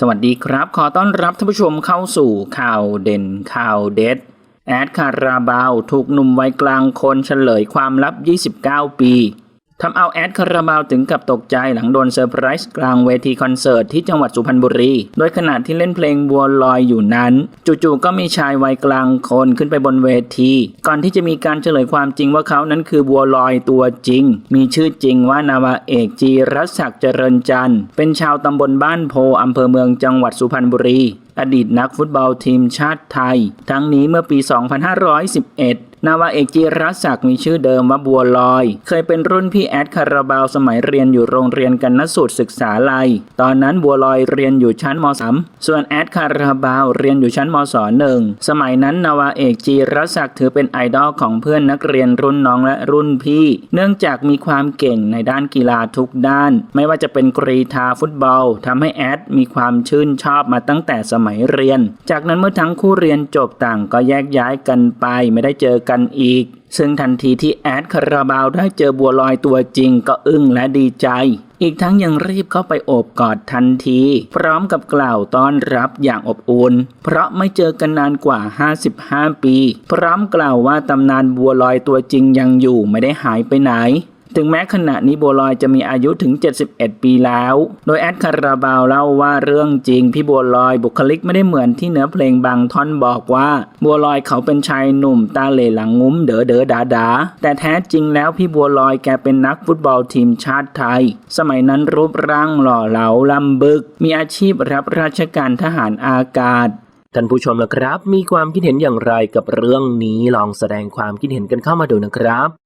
สวัสดีครับ ขอต้อนรับท่านผู้ชมเข้าสู่ข่าวเด่นข่าวเด็ด แอดคาราบาว ถูกหนุ่มวัยกลางคนเฉลยความลับ 29 ปี ทำเอาแอดคาราบาวถึงกับตกใจหลังโดนเซอร์ไพรส์กลางเวทีคอนเสิร์ตที่จังหวัดสุพรรณบุรี โดยขณะที่เล่นเพลงบัวลอยอยู่นั้น จู่ๆก็มีชายวัยกลางคนขึ้นไปบนเวที ก่อนที่จะมีการเฉลยความจริงว่าเขานั้นคือบัวลอยตัวจริง มีชื่อจริงว่านาวาเอกจีรศักดิ์เจริญจันทร์ เป็นชาวตำบลบ้านโพอำเภอเมืองจังหวัดสุพรรณบุรีอดีตนักฟุตบอลทีมชาติไทย ทั้งนี้เมื่อปี 2511 นาวาเอกจีรศักดิ์มีชื่อเดิมว่าบัวลอย เคยเป็นรุ่นพี่แอดคาราบาวสมัยเรียนอยู่โรงเรียนกันนสูตรศึกษาลัย ตอนนั้นบัวลอยเรียนอยู่ชั้นม .3 ส่วนแอดคาราบาวเรียนอยู่ชั้นมศ .1 สมัยนั้นนาวาเอกจีรศักดิ์ถือเป็นไอดอลของเพื่อนนักเรียนรุ่นน้องและรุ่นพี่ เนื่องจากมีความเก่งในด้านกีฬาทุกด้าน ไม่ว่าจะเป็นกรีธาฟุตบอลทำให้แอดมีความชื่นชอบมาตั้งแต่สมัยเรียน จากนั้นเมื่อทั้งคู่เรียนจบต่างก็แยกย้ายกันไปไม่ได้เจอกันกันอีก ซึ่งทันทีที่แอดคาราบาวได้เจอบัวลอยตัวจริงก็อึ้งและดีใจ อีกทั้งยังรีบเข้าไปโอบกอดทันที พร้อมกับกล่าวต้อนรับอย่างอบอุ่นเพราะไม่เจอกันนานกว่า 55 ปี พร้อมกล่าวว่าตำนานบัวลอยตัวจริงยังอยู่ไม่ได้หายไปไหน ถึงแม้ขณะนี้บัวลอยจะมีอายุถึง 71 ปีแล้ว โดยแอดคาราบาวเล่าว่าเรื่องจริงพี่บัวลอยบุคลิกไม่ได้เหมือนที่เนื้อเพลงบางท่อนบอกว่า บัวลอยเขาเป็นชายหนุ่มตาเหล่หลังงุ้มเด๋อเด๋อดาดาแต่แท้จริงแล้วพี่บัวลอยแกเป็นนักฟุตบอลทีมชาติไทย สมัยนั้นรูปร่างหล่อเหลาลำบึก มีอาชีพรับราชการทหารอากาศท่านผู้ชมนะครับ มีความคิดเห็นอย่างไรกับเรื่องนี้ลองแสดงความคิดเห็นกันเข้ามาดูนะครับ